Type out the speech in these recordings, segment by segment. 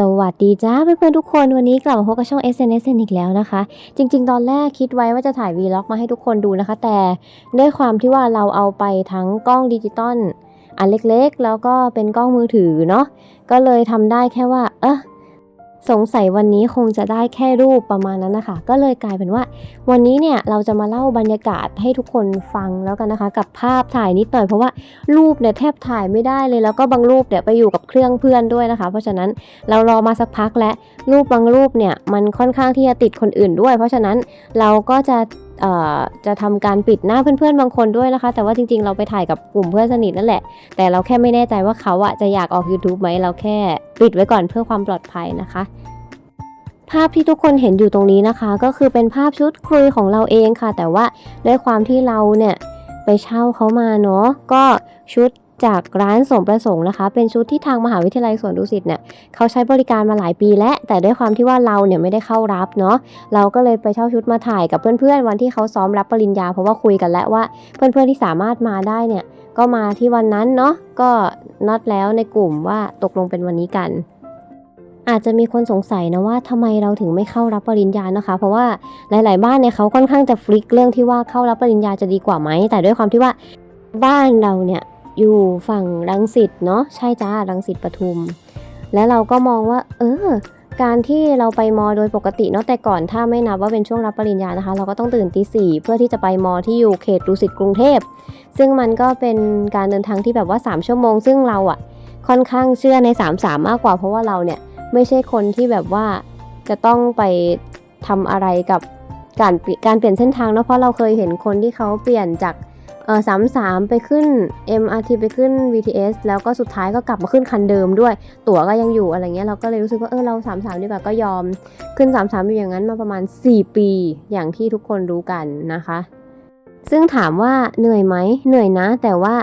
สวัสดีจ้าเพื่อนๆทุกคนวันนี้กลับมาพบกับช่อง SNS อีกแล้วนะคะ จริง ๆ ตอนแรกคิดไว้ว่าจะถ่ายวีล็อกมาให้ทุกคนดูนะคะ แต่ด้วยความที่ว่าเราเอาไปทั้งกล้องดิจิตอลอันเล็กๆ แล้วก็เป็นกล้องมือถือเนาะก็เลยทำได้แค่ว่า เออ สงสัยวันนี้คงจะได้แค่รูปประมาณนั้นนะคะ ก็เลยกลายเป็นว่า วันนี้เนี่ยเราจะมาเล่าบรรยากาศให้ทุกคนฟังแล้วกันนะคะ กับภาพถ่ายนิดหน่อยเพราะว่ารูปเนี่ยแทบถ่ายไม่ได้เลยแล้วก็บางรูปเนี่ยไปอยู่กับเครื่องเพื่อนด้วยนะคะ เพราะฉะนั้นเรารอมาสักพักและรูปบางรูปเนี่ยมันค่อนข้างที่จะติดคนอื่นด้วย เพราะฉะนั้นเราก็จะ จะทำการปิดหน้าเพื่อนๆบางคนด้วยนะคะ แต่ว่าจริงๆ เราไปถ่ายกับกลุ่มเพื่อนสนิทนั่นแหละ แต่เราแค่ไม่แน่ใจว่าเขาอะจะอยากออก YouTube ไหมเราแค่ปิดไว้ก่อนเพื่อความปลอดภัยนะคะภาพที่ทุกคนเห็นอยู่ตรงนี้นะคะ ก็คือเป็นภาพชุดคุยของเราเองค่ะ แต่ว่าด้วยความที่เราเนี่ยไปเช่าเขามาเนาะก็ชุด จากร้านสมประสงค์นะคะ เป็นชุดที่ทางมหาวิทยาลัยสวนดุสิตเนี่ยเขาใช้บริการมาหลายปีแล้วแต่ด้วยความที่ว่าเราเนี่ยไม่ได้เข้ารับเนาะเราก็เลยไปเช่าชุดมาถ่ายกับเพื่อนๆ วันที่เขาซ้อมรับปริญญาเพราะว่าคุยกันแล้วว่าเพื่อนๆที่สามารถมาได้เนี่ยก็มาที่วันนั้นเนาะก็นัดแล้วในกลุ่มว่าตกลงเป็นวันนี้กันอาจจะมีคนสงสัยนะว่าทำไมเราถึงไม่เข้ารับปริญญานะคะ เพราะว่าหลาย ๆ บ้านเนี่ยเขาค่อนข้างจะฟลิกเรื่องที่ว่าเข้ารับปริญญาจะดีกว่าไหมแต่ด้วยความที่ว่าบ้านเราเนี่ย อยู่ฝั่งรังสิตเนาะใช่จ้ารังสิตปทุม และเราก็มองว่า เออ การที่เราไปมอโดยปกติเนาะแต่ก่อนถ้าไม่นับว่าเป็นช่วงรับปริญญานะคะ เราก็ต้องตื่นตีสี่เพื่อที่จะไปมอที่อยู่เขตดุสิตกรุงเทพ ซึ่งมันก็เป็นการเดินทางที่แบบว่า 3 ชั่วโมง ซึ่งเราอะค่อนข้างเชื่อใน3 3มากกว่าเพราะว่าเราเนี่ยไม่ใช่คนที่แบบว่าจะต้องไปทำอะไรกับการการเปลี่ยนเส้นทางเนอะเพราะเราเคยเห็นคนที่เขาเปลี่ยนจาก เออสามสามไปขึ้น MRT ไปขึ้น BTS แล้วก็สุดท้ายก็กลับมาขึ้นคันเดิมด้วย ตั๋วก็ยังอยู่อะไรเงี้ยเราก็เลยรู้สึกว่าเออเราสามสามดีกว่าก็ยอม ขึ้นสามสามอยู่อย่างนั้นมาประมาณ 4 ปี อย่างที่ทุกคนรู้กันนะคะ ซึ่งถามว่าเหนื่อยไหมเหนื่อยนะ แต่ว่า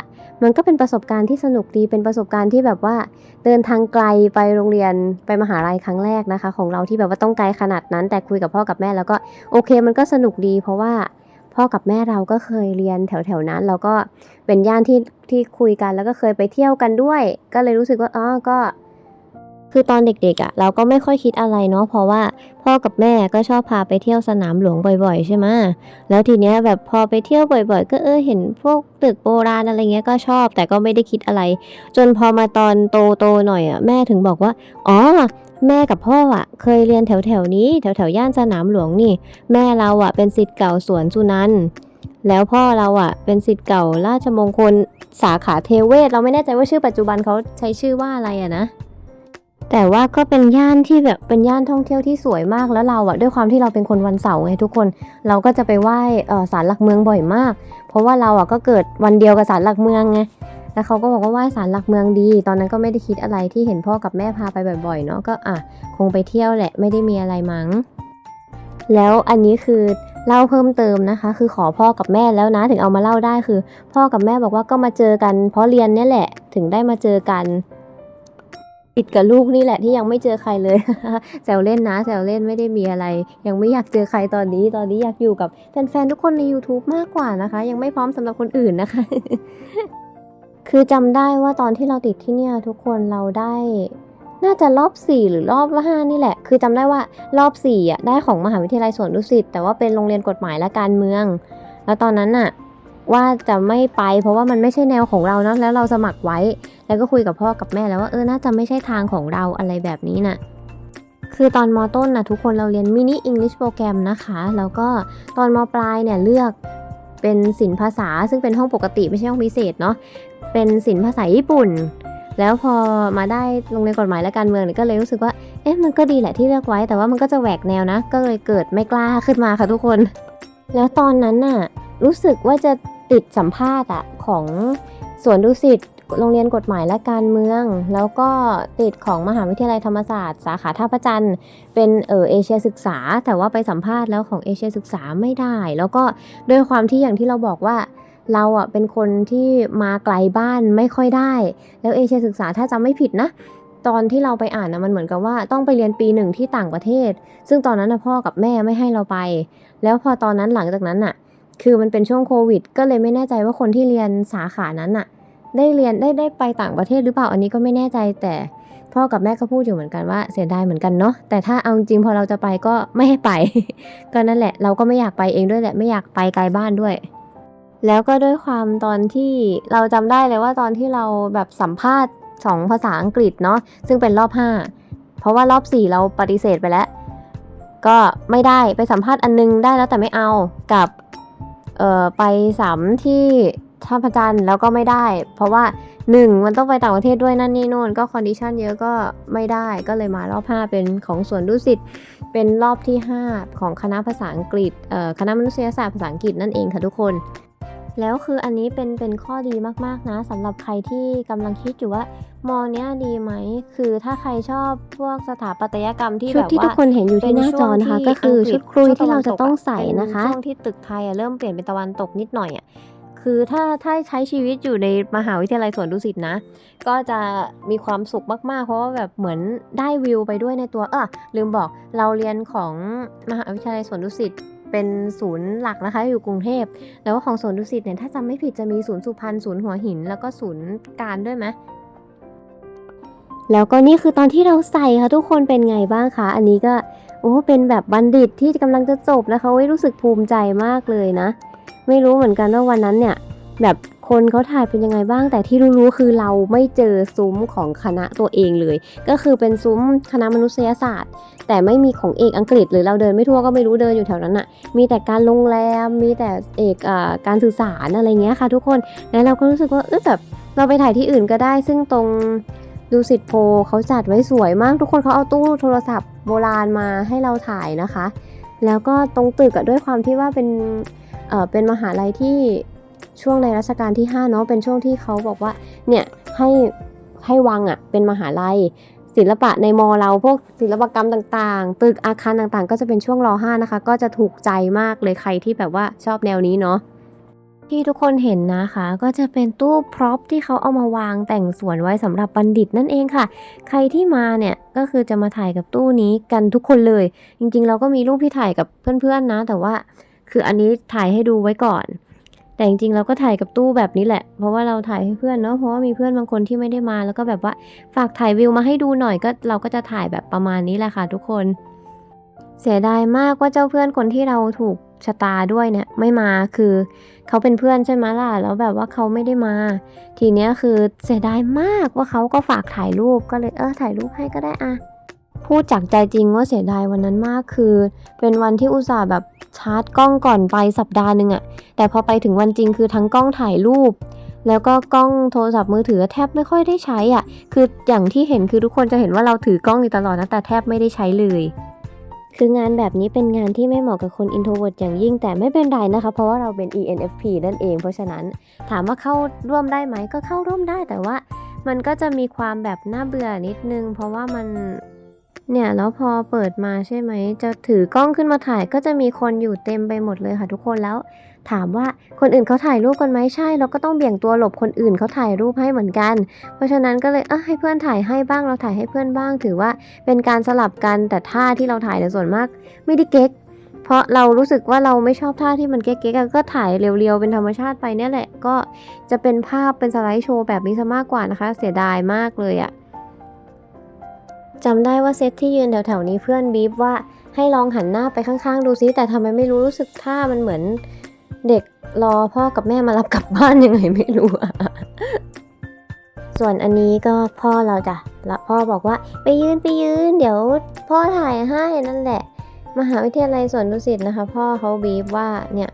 มันก็เป็นประสบการณ์ที่สนุกดีเป็นประสบการณ์ที่แบบว่า เดินทางไกลไปโรงเรียนไปมหาลัยครั้งแรกนะคะ ของเราที่แบบว่าต้องไกลขนาดนั้น แต่คุยกับพ่อกับแม่แล้วก็โอเค มันก็สนุกดี เพราะว่า พ่อกับแม่เราก็เคยเรียนแถวๆนั้น เราก็เป็นย่านที่ที่คุยกันแล้วก็เคยไปเที่ยวกันด้วย ก็เลยรู้สึกว่าอ๋อก็ คือตอนเด็กๆอะ่ะเราก็ไม่ค่อยคิดอะไรเนาะเพราะว่าพ่อกับแม่ก็ชอบพาไปเที่ยวสนามหลวงบ่อยๆ ใช่ไหมแล้วทีเนี้ยแบบพอไปเที่ยวบ่อยๆ ก็เออเห็นพวกตึกโบราณอะไรเงี้ยก็ชอบ แต่ก็ไม่ได้คิดอะไร จนพอมาตอนโตๆหน่อยอะ่ะแม่ถึงบอกว่าอ๋อแม่กับพ่ออะ เคยเรียนแถวๆนี้แถวๆย่านสนามหลวงนี่ แม่เราอะเป็นสิทธิ์เก่าสวนสุนันแล้วพ่อเราอะ เป็นสิทธิ์เก่าราชมงคลสาขาเทเวศ เราไม่แน่ใจว่าชื่อปัจจุบันเขาใช้ชื่อว่าอะไรอะนะ แต่ว่าก็เป็นย่านที่แบบเป็นย่านท่องเที่ยวที่สวยมากแล้วเราอะด้วยความที่เราเป็นคนวันเสาร์ไงทุกคน เราก็จะไปไหว้ศาลหลักเมืองบ่อยมาก เพราะว่าเราอะก็เกิดวันเดียวกับศาลหลักเมืองไงแล้วเขาก็บอกว่าไหว้ศาลหลักเมืองดี ตอนนั้นก็ไม่ได้คิดอะไรที่เห็นพ่อกับแม่พาไปบ่อยๆเนาะก็อะคงไปเที่ยวแหละไม่ได้มีอะไรมั้ง แล้วอันนี้คือเล่าเพิ่มเติมนะคะ คือขอพ่อกับแม่แล้วนะถึงเอามาเล่าได้คือ พ่อกับแม่บอกว่าก็มาเจอกัน เพราะเรียนเนี่ยแหละถึงได้มาเจอกัน ติดกับลูกนี่แหละที่ยังไม่เจอใครเลยแซวเล่นนะแซวเล่นไม่ได้มีอะไร ยังไม่อยากเจอใครตอนนี้ ตอนนี้อยากอยู่กับแฟนๆทุกคนใน YouTube มากกว่านะคะ ยังไม่พร้อมสำหรับคนอื่นนะคะ คือจำได้ว่าตอนที่เราติดที่เนี่ยทุกคนเราได้น่าจะรอบ 4 หรือรอบห้านี่แหละ คือจำได้ว่ารอบ4อะได้ของมหาวิทยาลัยสวนดุสิตแต่ว่าเป็นโรงเรียนกฎหมายและการเมือง แล้วตอนนั้นน่ะ ว่าจะไม่ไปเพราะว่ามันไม่ใช่แนวของเราเนาะแล้วเราสมัครไว้ แล้วก็คุยกับพ่อกับแม่แล้วว่าเออน่าจะไม่ใช่ทางของเราอะไรแบบนี้น่ะคือตอนมต้นนะทุกคนเราเรียนมินิอังกฤษโปรแกรมนะคะ แล้วก็ตอนมปลายเนี่ยเลือกเป็นศิลปภาษา ซึ่งเป็นห้องปกติไม่ใช่ห้องพิเศษเนาะเป็นศิลปภาษาญี่ปุ่น แล้วพอมาได้โรงเรียนกฎหมายและการเมืองเนี่ยก็เลยรู้สึกว่าเอ๊ะมันก็ดีแหละที่เลือกไว้แต่ว่ามันก็จะแหวกแนวนะ ก็เลยเกิดไม่กล้าขึ้นมาค่ะทุกคน แล้วตอนนั้นน่ะ รู้สึกว่าจะติดสัมภาษณ์อะของสวนดุสิตโรงเรียนกฎหมายและการเมือง แล้วก็ติดของมหาวิทยาลัยธรรมศาสตร์ สาขาท่าพระจันทร์เป็นเออเอเชียศึกษา แต่ว่าไปสัมภาษณ์แล้วของเอเชียศึกษาไม่ได้ แล้วก็ด้วยความที่อย่างที่เราบอกว่าเราอะเป็นคนที่มาไกลบ้านไม่ค่อยได้ แล้วเอเชียศึกษาถ้าจำไม่ผิดนะ ตอนที่เราไปอ่านนะมันเหมือนกับว่าต้องไปเรียนปีหนึ่งที่ต่างประเทศ ซึ่งตอนนั้นนะพ่อกับแม่ไม่ให้เราไป แล้วพอตอนนั้นหลังจากนั้นน่ะ คือมันเป็นช่วงโควิด ก็เลยไม่แน่ใจว่าคนที่เรียนสาขานั้นน่ะได้เรียนได้ได้ไปต่างประเทศหรือเปล่าอันนี้ก็ไม่แน่ใจแต่พ่อกับแม่ก็พูดอยู่เหมือนกันว่าเสียดายเหมือนกันเนาะแต่ถ้าเอาจริงพอเราจะไปก็ไม่ให้ไป ก็นั่นแหละ เราก็ไม่อยากไปเองด้วยแหละไม่อยากไปไกลบ้านด้วย แล้วก็ด้วยความตอนที่เราจำได้เลยว่าตอนที่เราแบบสัมภาษณ์สองภาษาอังกฤษเนาะซึ่งเป็นรอบ 5 เพราะว่ารอบ 4 เราปฏิเสธไปแล้ว ก็ไม่ได้ไปสัมภาษณ์อันนึงได้แล้วแต่ไม่เอากับ เอ่อไปสามที่ท่าพระจันทร์แล้วก็ไม่ได้ เพราะว่าหนึ่งมันต้องไปต่างประเทศด้วยนั่นนี่นู่นก็คอนดิชันเยอะก็ไม่ได้ก็เลยมารอบ 5 เป็นของสวนดุสิตเป็นรอบที่ 5 ของคณะภาษาอังกฤษเอ่อคณะมนุษยศาสตร์ภาษาอังกฤษนั่นเองค่ะทุกคน แล้วคืออันนี้เป็นเป็นข้อดีมากๆนะสำหรับใครที่กำลังคิดอยู่ว่ามอเนี้ยดีไหม คือถ้าใครชอบพวกสถาปัตยกรรมที่ชุแบดบที่ว่าทุกคนเห็นอยู่ที่หน้าจอนะคะเป็ก็คือช่วงที่ชุดคุยอังกฤษที่เราจะต้องใส่เป็นะคะช่วงที่ตึกไทยอะเริ่มเปลี่ยนเป็นตะวันตกนิดหน่อยอะคือถ้าถ้าใช้ชีวิตอยู่ในมหาวิทยาลัยสวนดุสิตนะ ก็จะมีความสุขมากๆ เพราะว่าแบบเหมือนได้วิวไปด้วยในตัวเออลืมบอกเราเรียนของมหาวิทยาลัยสวนดุสิต เป็นศูนย์หลักนะคะ อยู่กรุงเทพแล้วว่าของสวนดุสิตเนี่ยถ้าจำไม่ผิดจะมีศูนย์สุพรรณศูนย์หัวหิน แล้วก็ศูนย์การด้วยไหมแล้วก็นี่คือตอนที่เราใส่ค่ะทุกคนเป็นไงบ้างคะอันนี้ก็โอ้เป็นแบบบัณฑิตที่กำลังจะจบแล้วเขารู้สึกภูมิใจมากเลยนะ ไม่รู้เหมือนกันว่าวันนั้นเนี่ยแบบ คนเขาถ่ายเป็นยังไงบ้าง แต่ที่รู้ๆคือเราไม่เจอซุ้มของคณะตัวเองเลย ก็คือเป็นซุ้มคณะมนุษยศาสตร์ แต่ไม่มีของเอกอังกฤษหรือเราเดินไม่ทั่วก็ไม่รู้เดินอยู่แถวนั้นอะมีแต่การโรงแรมมีแต่เอกอาการสื่อสารอะไรเงี้ยค่ะทุกคนแล้วเราก็รู้สึกว่าเออแบบเราไปถ่ายที่อื่นก็ได้ ซึ่งตรงดูสิตโพเขาจัดไว้สวยมาก ทุกคนเขาเอาตู้โทรศัพท์โบราณมาให้เราถ่ายนะคะ แล้วก็ตรงตึกด้วยความที่ว่าเป็นเออเป็นมหาลัยที่ ช่วงในรัชกาลที่5เนาะเป็นช่วงที่เขาบอกว่าเนี่ยให้ให้วังอะเป็นมหาลัย ศิลปะในมอเราพวกศิลปกรรมต่างๆ ตึกอาคารต่างๆ ก็จะเป็นช่วงรอ5นะคะ ก็จะถูกใจมากเลยใครที่แบบว่าชอบแนวนี้เนาะที่ทุกคนเห็นนะคะ ก็จะเป็นตู้พร็อพที่เขาเอามาวางแต่งสวนไว้สำหรับบัณฑิตนั่นเองค่ะ ใครที่มาเนี่ยก็คือจะมาถ่ายกับตู้นี้กันทุกคนเลย จริงๆ เราก็มีรูปที่ถ่ายกับเพื่อนๆนะ แต่ว่าคืออันนี้ถ่ายให้ดูไว้ก่อน แต่จริงๆเราก็ถ่ายกับตู้แบบนี้แหละ เพราะว่าเราถ่ายให้เพื่อนเนาะเพราะว่ามีเพื่อนบางคนที่ไม่ได้มา แล้วก็แบบว่าฝากถ่ายวิวมาให้ดูหน่อยก็เราก็จะถ่ายแบบประมาณนี้แหละค่ะทุกคน เสียดายมากว่าเจ้าเพื่อนคนที่เราถูกชะตาด้วยเนี่ยไม่มาคือเขาเป็นเพื่อนใช่ไหมล่ะแล้วแบบว่าเขาไม่ได้มา ทีเนี้ยคือเสียดายมากว่าเขาก็ฝากถ่ายรูปก็เลยเออถ่ายรูปให้ก็ได้อะ พูดจากใจจริงว่าเสียดายวันนั้นมากคือ เป็นวันที่อุตส่าห์แบบชาร์จกล้องก่อนไปสัปดาห์หนึ่งอะแต่พอไปถึงวันจริงคือทั้งกล้องถ่ายรูป แล้วก็กล้องโทรศัพท์มือถือแทบไม่ค่อยได้ใช้อะคืออย่างที่เห็นคือทุกคนจะเห็นว่าเราถือกล้องอยู่ตลอดนะแต่แทบไม่ได้ใช้เลยคืองานแบบนี้เป็นงานที่ไม่เหมาะกับคน introvert อย่างยิ่งแต่ไม่เป็นไรนะคะ เพราะว่าเราเป็น ENFP นั่นเอง เพราะฉะนั้นถามว่าเข้าร่วมได้ไหมก็เข้าร่วมได้แต่ว่ามันก็จะมีความแบบน่าเบื่อนิดนึง เพราะว่ามัน เนี่ยแล้วพอเปิดมาใช่ไหม จะถือกล้องขึ้นมาถ่ายก็จะมีคนอยู่เต็มไปหมดเลยค่ะทุกคนแล้ว ถามว่าคนอื่นเขาถ่ายรูปกันไหมใช่ เราก็ต้องเบี่ยงตัวหลบคนอื่นเขาถ่ายรูปให้เหมือนกัน เพราะฉะนั้นก็เลยเออให้เพื่อนถ่ายให้บ้างเราถ่ายให้เพื่อนบ้าง ถือว่าเป็นการสลับกันแต่ท่าที่เราถ่ายในยส่วนมาก ไม่ได้เก๊ก เพราะเรารู้สึกว่าเราไม่ชอบท่าที่มันเก๊กๆก็ถ่ายเรียวๆเป็นธรรมชาติไปเนี่ยแหละก็จะเป็นภาพเป็นสไลด์โชว์แบบนี้ซะมากกว่านะคะ เสียดายมากเลยอะ จำได้ว่าเซตที่ยืนแถวๆนี้เพื่อนบีบว่าให้ลองหันหน้าไปข้างๆ ดูซิ แต่ทำไมไม่รู้รู้สึกท่ามันเหมือนเด็กรอพ่อกับแม่มารับกลับบ้านยังไงไม่รู้อะส่วนอันนี้ก็พ่อเราจ้ะแล้วพ่อบอกว่าไปยืนไปยืน เดี๋ยวพ่อถ่ายให้นั่นแหละ มหาวิทยาลัยสวนดุสิตนะคะ พ่อเขาบีบว่าเนี่ย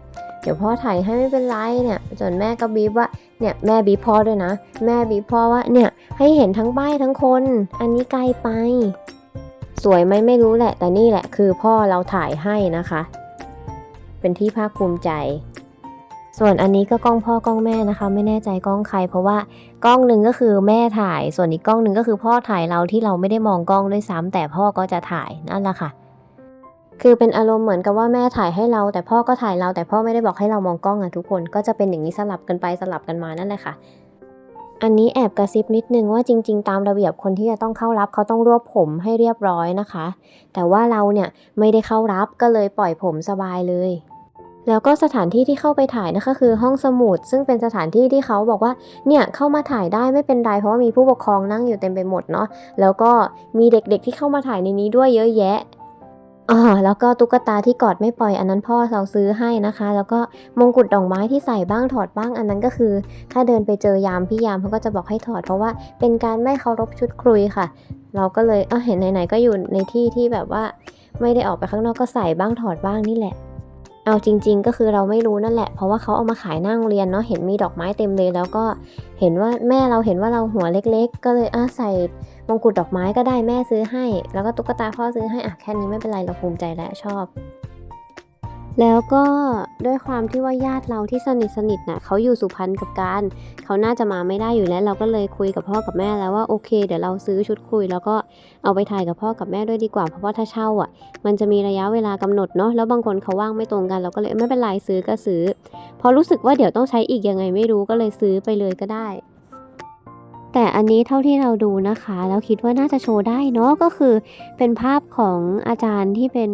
ดี๋ยวพ่อถ่ายให้ไม่เป็นไรเนี่ยส่วนแม่ก็บีบว่าเนี่ยแม่บีบพ่อด้วยนะ แม่บีบพ่อว่าเนี่ยให้เห็นทั้งป้ายทั้งคน อันนี้ไกลไป สวยไหมไม่รู้แหละ แต่นี่แหละคือพ่อเราถ่ายให้นะคะ เป็นที่ภาคภูมิใจ ส่วนอันนี้ก็กล้องพ่อกล้องแม่นะคะ ไม่แน่ใจกล้องใคร เพราะว่ากล้องหนึ่งก็คือแม่ถ่าย ส่วนอีกกล้องหนึ่งก็คือพ่อถ่ายเราที่เราไม่ได้มองกล้องด้วยซ้ำแต่พ่อก็จะถ่ายนั่นแหละค่ะ คือเป็นอารมณ์เหมือนกับว่าแม่ถ่ายให้เรา แต่พ่อก็ถ่ายเราแต่พ่อไม่ได้บอกให้เรามองกล้องอะทุกคนก็จะเป็นอย่างนี้สลับกันไปสลับกันมานั่นแหละค่ะ อันนี้แอบกระซิบนิดนึงว่าจริง ๆ ตามระเบียบคนที่จะต้องเข้ารับเขาต้องรวบผมให้เรียบร้อยนะคะ แต่ว่าเราเนี่ยไม่ได้เข้ารับก็เลยปล่อยผมสบายเลยแล้วก็สถานที่ที่เข้าไปถ่ายนะคะคือห้องสมุด ซึ่งเป็นสถานที่ที่เขาบอกว่าเนี่ยเข้ามาถ่ายได้ไม่เป็นไรเพราะว่ามีผู้ปกครองนั่งอยู่เต็มไปหมดเนาะแล้วก็มีเด็กๆที่เข้ามาถ่ายในนี้ด้วยเยอะแยะ อ๋อแล้วก็ตุ๊กตาที่กอดไม่ปล่อยอันนั้นพ่อเราซื้อให้นะคะ แล้วก็มงกุฎดอกไม้ที่ใส่บ้างถอดบ้างอันนั้นก็คือ ถ้าเดินไปเจอยามพี่ยามเขาก็จะบอกให้ถอดเพราะว่าเป็นการไม่เคารพชุดครุยค่ะ เราก็เลยเออเห็นไหนๆก็อยู่ในที่ที่แบบว่า ไม่ได้ออกไปข้างนอกก็ใส่บ้างถอดบ้างนี่แหละ เอาจริง ๆ ก็คือเราไม่รู้นั่นแหละ เพราะว่าเขาเอามาขายหน้าโรงเรียนเนาะเห็นมีดอกไม้เต็มเลย แล้วก็เห็นว่าแม่เราเห็นว่าเราหัวเล็ก ๆ ก็เลยอะใส่มงกุฎดอกไม้ก็ได้แม่ซื้อให้ แล้วก็ตุ๊กตาพ่อซื้อให้อะแค่นี้ไม่เป็นไรเราภูมิใจและชอบ แล้วก็ด้วยความที่ว่าญาติเราที่สนิทสนิทน่ะเขาอยู่สุพรรณกับการ เขาน่าจะมาไม่ได้อยู่แล้ว เราก็เลยคุยกับพ่อกับแม่แล้วว่าโอเค เดี๋ยวเราซื้อชุดคุย แล้วก็เอาไปถ่ายกับพ่อกับแม่ด้วยดีกว่าเพราะว่าถ้าเช่าอะ มันจะมีระยะเวลากำหนดเนาะแล้วบางคนเขาว่างไม่ตรงกันเราก็เลยไม่เป็นไรซื้อก็ซื้อ พอรู้สึกว่าเดี๋ยวต้องใช้อีกยังไงไม่รู้ก็เลยซื้อไปเลยก็ได้ แต่อันนี้เท่าที่เราดูนะคะ แล้วคิดว่าน่าจะโชว์ได้เนาะก็คือเป็นภาพของอาจารย์ที่เป็น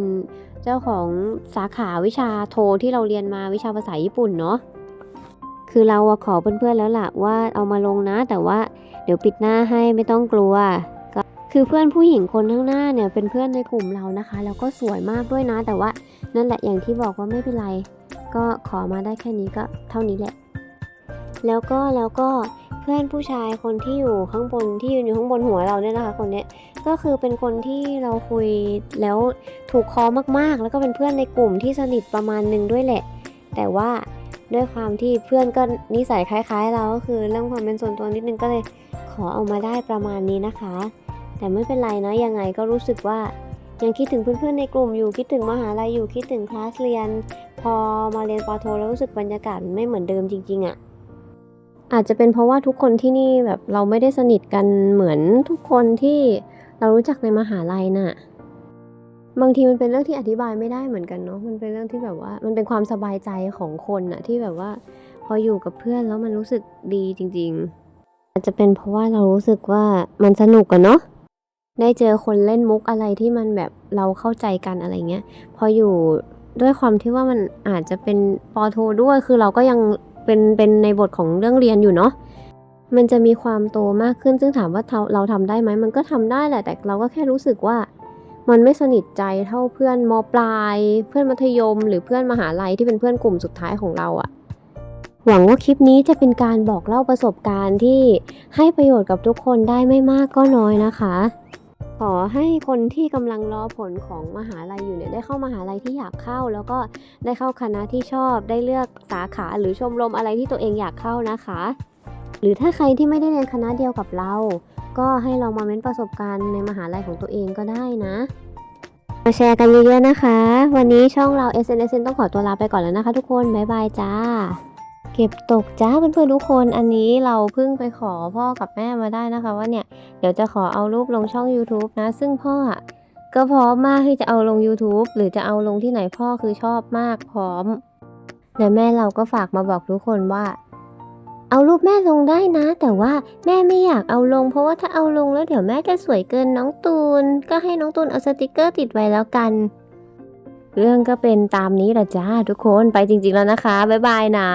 เจ้าของสาขาวิชาโทที่เราเรียนมาวิชาภาษาญี่ปุ่นเนาะคือเราขอเพื่อนๆแล้วล่ะว่าเอามาลงนะ แต่ว่าเดี๋ยวปิดหน้าให้ไม่ต้องกลัวก็คือเพื่อนผู้หญิงคนข้างหน้าเนี่ยเป็นเพื่อนในกลุ่มเรานะคะ แล้วก็สวยมากด้วยนะ แต่ว่านั่นแหละอย่างที่บอกว่าไม่เป็นไร ก็ขอมาได้แค่นี้ก็เท่านี้แหละ แล้วก็แล้วก็ เพื่อนผู้ชายคนที่อยู่ข้างบนที่ยืนอยู่ข้างบนหัวเราเนี่ยนะคะ คนเนี้ยก็คือเป็นคนที่เราคุยแล้วถูกคอมากๆ แล้วก็เป็นเพื่อนในกลุ่มที่สนิทประมาณหนึ่งด้วยแหละ แต่ว่าด้วยความที่เพื่อนก็นิสัยคล้ายๆ เราก็คือเรื่องความเป็นส่วนตัวนิดนึงก็เลยขอเอามาได้ประมาณนี้นะคะ แต่ไม่เป็นไรนะยังไงก็รู้สึกว่ายังคิดถึงเพื่อนๆในกลุ่มอยู่คิดถึงมหาลัยอยู่คิดถึงคลาสเรียน พอมาเรียนปโทแล้วรู้สึกบรรยากาศไม่เหมือนเดิมจริงๆอะ่ะ อาจจะเป็นเพราะว่าทุกคนที่นี่แบบเราไม่ได้สนิทกันเหมือนทุกคนที่เรารู้จักในมหาลัยน่ะ บางทีมันเป็นเรื่องที่อธิบายไม่ได้เหมือนกันเนาะ มันเป็นเรื่องที่แบบว่า มันเป็นความสบายใจของคนน่ะที่แบบว่า พออยู่กับเพื่อนแล้วมันรู้สึกดีจริง ๆ อาจจะเป็นเพราะว่าเรารู้สึกว่ามันสนุกอะเนาะ ได้เจอคนเล่นมุกอะไรที่มันแบบเราเข้าใจกันอะไรเงี้ย พออยู่ด้วยความที่ว่ามันอาจจะเป็นปอโทด้วย คือเราก็ยัง เป็นเป็นในบทของเรื่องเรียนอยู่เนาะมันจะมีความโตมากขึ้นซึ่งถามว่าเราเราทำได้ไหมมันก็ทำได้แหละ แต่เราก็แค่รู้สึกว่า มันไม่สนิทใจเท่าเพื่อนมปลาย เพื่อนมัธยม หรือเพื่อนมหาลัยที่เป็นเพื่อนกลุ่มสุดท้ายของเราอะหวังว่าคลิปนี้จะเป็นการบอกเล่าประสบการณ์ที่ให้ประโยชน์กับทุกคนได้ไม่มากก็น้อยนะคะ อให้คนที่กำลังรอผลของมหาลัยอยู่เนี่ยได้เข้ามหาลัยที่อยากเข้า แล้วก็ได้เข้าคณะที่ชอบได้เลือกสาขาหรือชมรมอะไรที่ตัวเองอยากเข้านะคะ หรือถ้าใครที่ไม่ได้เรียนคณะเดียวกับเรา ก็ให้ลองมาเม้นประสบการณ์ในมหาลัยของตัวเองก็ได้นะมาแชร์กันเยอะๆนะคะ วันนี้ช่องเรา s n s n ต้องขอตัวลาไปก่อนแล้วนะคะทุกคน บ๊ายบายจ้า เก็บตกจ้าเพื่อนๆทุกคนอันนี้เราเพิ่งไปขอพ่อกับแม่มาได้นะคะ ว่าเนี่ยเดี๋ยวจะขอเอารูปลงช่อง YouTube นะ ซึ่งพ่ออะก็พร้อมมากที่จะเอาลง YouTube หรือจะเอาลงที่ไหนพ่อคือชอบมากพร้อมและแม่เราก็ฝากมาบอกทุกคนว่า เอารูปแม่ลงได้นะ แต่ว่าแม่ไม่อยากเอาลง เพราะว่าถ้าเอาลงแล้วเดี๋ยวแม่จะสวยเกินน้องตูน ก็ให้น้องตูนเอาสติกเกอร์ติดไว้แล้วกัน เรื่องก็เป็นตามนี้แหละจ้าทุกคนไปจริงๆแล้วนะคะบ๊ายบายนะ